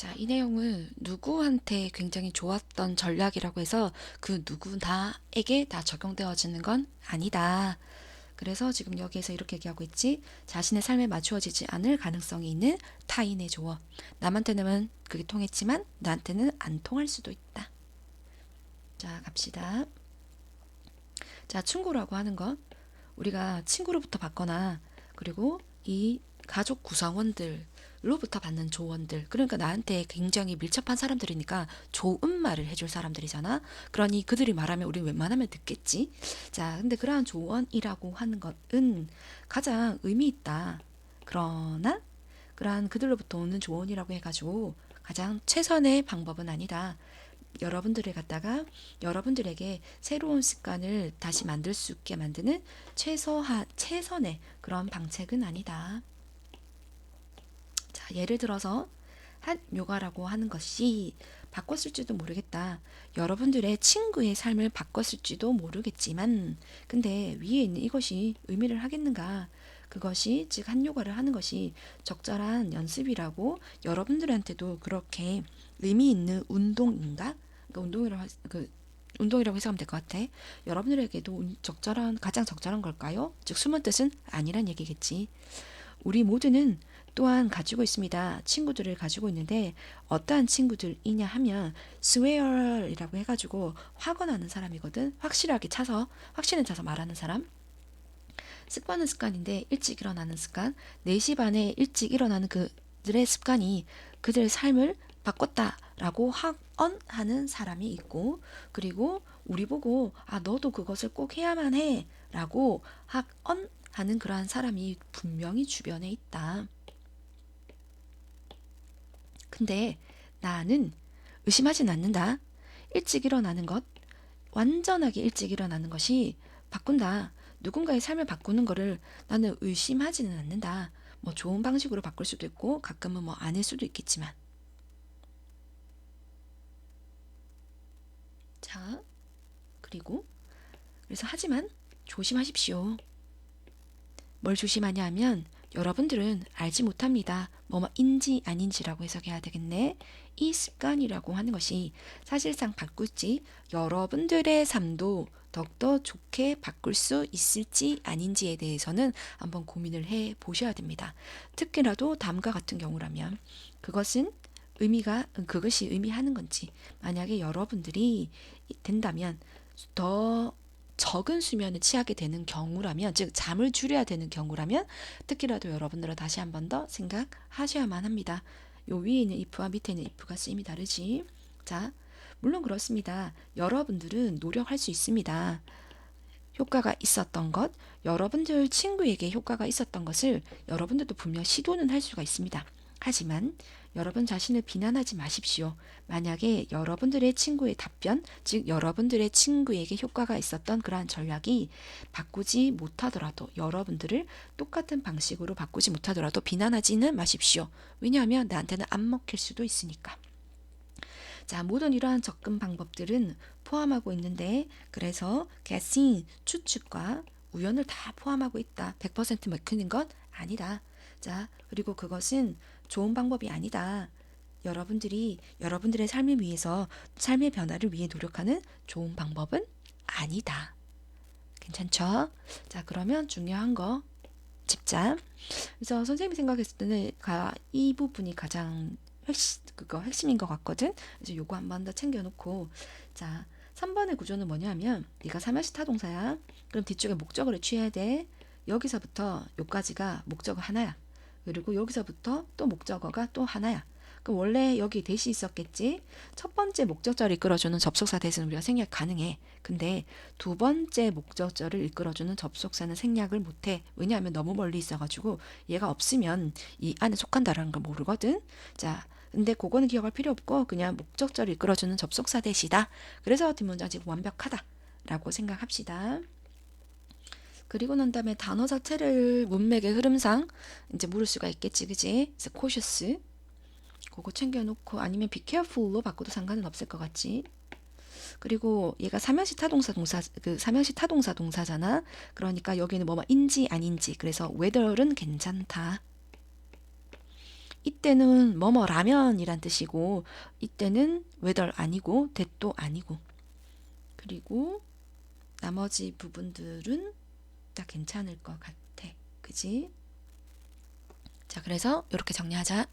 자, 이 내용은 누구한테 굉장히 좋았던 전략이라고 해서 그 누구나에게 다 적용되어지는 건 아니다. 그래서 지금 여기에서 이렇게 얘기하고 있지. 자신의 삶에 맞추어지지 않을 가능성이 있는 타인의 조언. 남한테는 그게 통했지만 나한테는 안 통할 수도 있다. 자, 갑시다. 자, 충고라고 하는 건 우리가 친구로부터 받거나 그리고 이 가족 구성원들 로부터 받는 조언들. 그러니까 나한테 굉장히 밀접한 사람들이니까 좋은 말을 해줄 사람들이잖아. 그러니 그들이 말하면 우리 웬만하면 듣겠지. 자, 근데 그러한 조언이라고 하는 것은 가장 의미 있다. 그러나 그러한 그들로부터 오는 조언이라고 해가지고 가장 최선의 방법은 아니다. 여러분들을 갖다가 여러분들에게 새로운 습관을 다시 만들 수 있게 만드는 최소한 최선의 그런 방책은 아니다. 자, 예를 들어서 한 요가라고 하는 것이 바꿨을지도 모르겠다. 여러분들의 친구의 삶을 바꿨을지도 모르겠지만, 근데 위에 있는 이것이 의미를 하겠는가? 그것이 즉 한 요가를 하는 것이 적절한 연습이라고 여러분들한테도 그렇게 의미 있는 운동인가? 그러니까 운동이라고 하- 그 운동이라고 해석하면 될 것 같아. 여러분들에게도 운- 적절한 가장 적절한 걸까요? 즉 숨은 뜻은 아니란 얘기겠지. 우리 모두는 또한 가지고 있습니다. 친구들을 가지고 있는데 어떠한 친구들이냐 하면 스웨어이라고 해가지고 확언하는 사람이거든. 확실하게 차서 확신을 차서 말하는 사람. 습관은 습관인데 일찍 일어나는 습관, 4시 반에 일찍 일어나는 그들의 습관이 그들의 삶을 바꿨다라고 확언하는 사람이 있고 그리고 우리 보고 아 너도 그것을 꼭 해야만 해라고 확언하는 그러한 사람이 분명히 주변에 있다. 근데 나는 의심하진 않는다. 일찍 일어나는 것, 완전하게 일찍 일어나는 것이 바꾼다. 누군가의 삶을 바꾸는 거를 나는 의심하지는 않는다. 뭐 좋은 방식으로 바꿀 수도 있고 가끔은 뭐 아닐 수도 있겠지만. 자, 그리고 그래서 하지만 조심하십시오. 뭘 조심하냐 하면 여러분들은 알지 못합니다. 뭐뭐인지 아닌지라고 해석해야 되겠네. 이 습관이라고 하는 것이 사실상 바꿀지 여러분들의 삶도 더욱더 좋게 바꿀 수 있을지 아닌지에 대해서는 한번 고민을 해 보셔야 됩니다. 특히라도 다음과 같은 경우라면 그것은 의미가 그것이 의미하는 건지 만약에 여러분들이 된다면 더 적은 수면을 취하게 되는 경우라면, 즉 잠을 줄여야 되는 경우라면 특히라도 여러분들은 다시 한 번 더 생각하셔야만 합니다. 요 위에 있는 if와 밑에 있는 if가 쓰임이 다르지. 자, 물론 그렇습니다. 여러분들은 노력할 수 있습니다. 효과가 있었던 것, 여러분들 친구에게 효과가 있었던 것을 여러분들도 분명 시도는 할 수가 있습니다. 하지만 여러분 자신을 비난하지 마십시오. 만약에 여러분들의 친구의 답변, 즉 여러분들의 친구에게 효과가 있었던 그러한 전략이 바꾸지 못하더라도 여러분들을 똑같은 방식으로 바꾸지 못하더라도 비난하지는 마십시오. 왜냐하면 나한테는 안 먹힐 수도 있으니까. 자, 모든 이러한 접근 방법들은 포함하고 있는데 그래서 guessing, 추측과 우연을 다 포함하고 있다. 100% 먹히는 건 아니다. 자, 그리고 그것은 좋은 방법이 아니다. 여러분들이 여러분들의 삶을 위해서 삶의 변화를 위해 노력하는 좋은 방법은 아니다. 괜찮죠? 자, 그러면 중요한 거 집자. 그래서 선생님이 생각했을 때는 가- 이 부분이 가장 핵심 그거 핵심인 것 같거든. 그래서 요거 한 번 더 챙겨놓고 자 3번의 구조는 뭐냐면 네가 삼형시 타동사야. 그럼 뒤쪽에 목적어를 취해야 돼. 여기서부터 요까지가 목적어 하나야. 그리고 여기서부터 또 목적어가 또 하나야. 그럼 원래 여기 대시 있었겠지? 첫 번째 목적절을 이끌어주는 접속사 대신 우리가 생략 가능해. 근데 두 번째 목적절을 이끌어주는 접속사는 생략을 못해. 왜냐하면 너무 멀리 있어가지고 얘가 없으면 이 안에 속한다라는 걸 모르거든. 자, 근데 그거는 기억할 필요 없고 그냥 목적절을 이끌어주는 접속사 대시다. 그래서 뒷문장 지금 완벽하다라고 생각합시다. 그리고 난 다음에 단어 자체를 문맥의 흐름상 이제 물을 수가 있겠지, 그지? 그래서 cautious 그거 챙겨놓고 아니면 be careful로 바꿔도 상관은 없을 것 같지. 그리고 얘가 삼형시 타동사 동사 그 삼형시 타동사 동사잖아. 그러니까 여기는 뭐뭐인지 아닌지 그래서 whether는 괜찮다. 이때는 뭐뭐 라면이란 뜻이고 이때는 whether 아니고 that도 아니고 그리고 나머지 부분들은 다 괜찮을 것 같아. 그지? 자, 그래서 이렇게 정리하자.